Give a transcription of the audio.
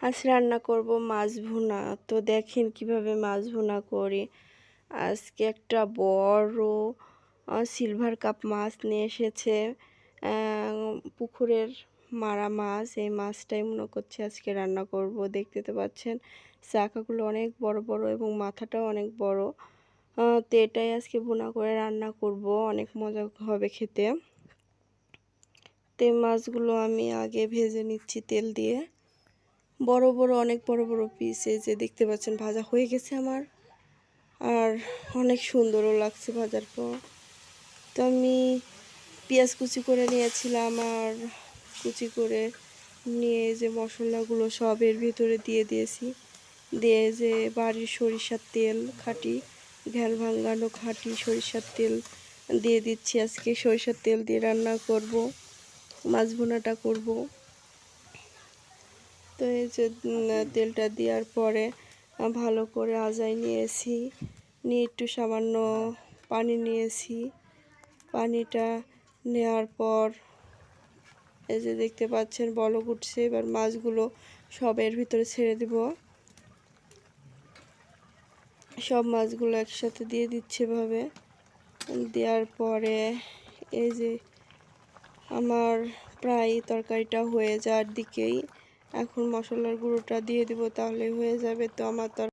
আজ রান্না করব মাছ ভুনা। তো দেখেন কীভাবে মাছ ভুনা করি। আজকে একটা বড় সিলভার কাপ মাছ নিয়ে এসেছে। পুকুরের মারা মাছ। এই মাছটাই মনে করছে আজকে রান্না করব। দেখতে তো পাচ্ছেন, চাকাগুলো অনেক বড় বড় এবং মাথাটাও অনেক বড়। তো এটাই আজকে ভুনা করে রান্না করব। অনেক মজা হবে খেতে। তো মাছগুলো আমি আগে ভেজে নিচ্ছি তেল দিয়ে। বড় বড়, অনেক বড় বড় পিস যে দেখতে পাচ্ছেন, ভাজা হয়ে গেছে আমার। আর অনেক সুন্দরও লাগছে ভাজার পর। তো আমি পেঁয়াজ কুচি করে নিয়েছিলাম আর কুচি করে নিয়ে যে মশলাগুলো সব এর ভিতরে দিয়ে দিয়েছি। দিয়ে যে বাড়ির সরিষার তেল, খাঁটি, ঘ্যাল ভাঙ্গানো খাঁটি সরিষার তেল দিয়ে দিচ্ছি আজকে। সরিষার তেল দিয়ে রান্না করব, মাছ ভুনাটা করব। তো এই যে তেলটা দেওয়ার পরে ভালো করে আজাই নিয়েছি। নিয়ে একটু সামান্য পানি নিয়েছি। পানিটা নেওয়ার পর, এই যে দেখতে পাচ্ছেন, বলক উঠছে। এবার মাছগুলো সব এর ভিতরে ছেড়ে দিব। সব মাছগুলো একসাথে দিয়ে দিচ্ছে এভাবে। দেওয়ার পরে, এই যে আমার প্রায় তরকারিটা হয়ে যাওয়ার দিকেই এখন মশলার গুঁড়োটা দিয়ে দিব তাহলে হয়ে যাবে তো আমার তর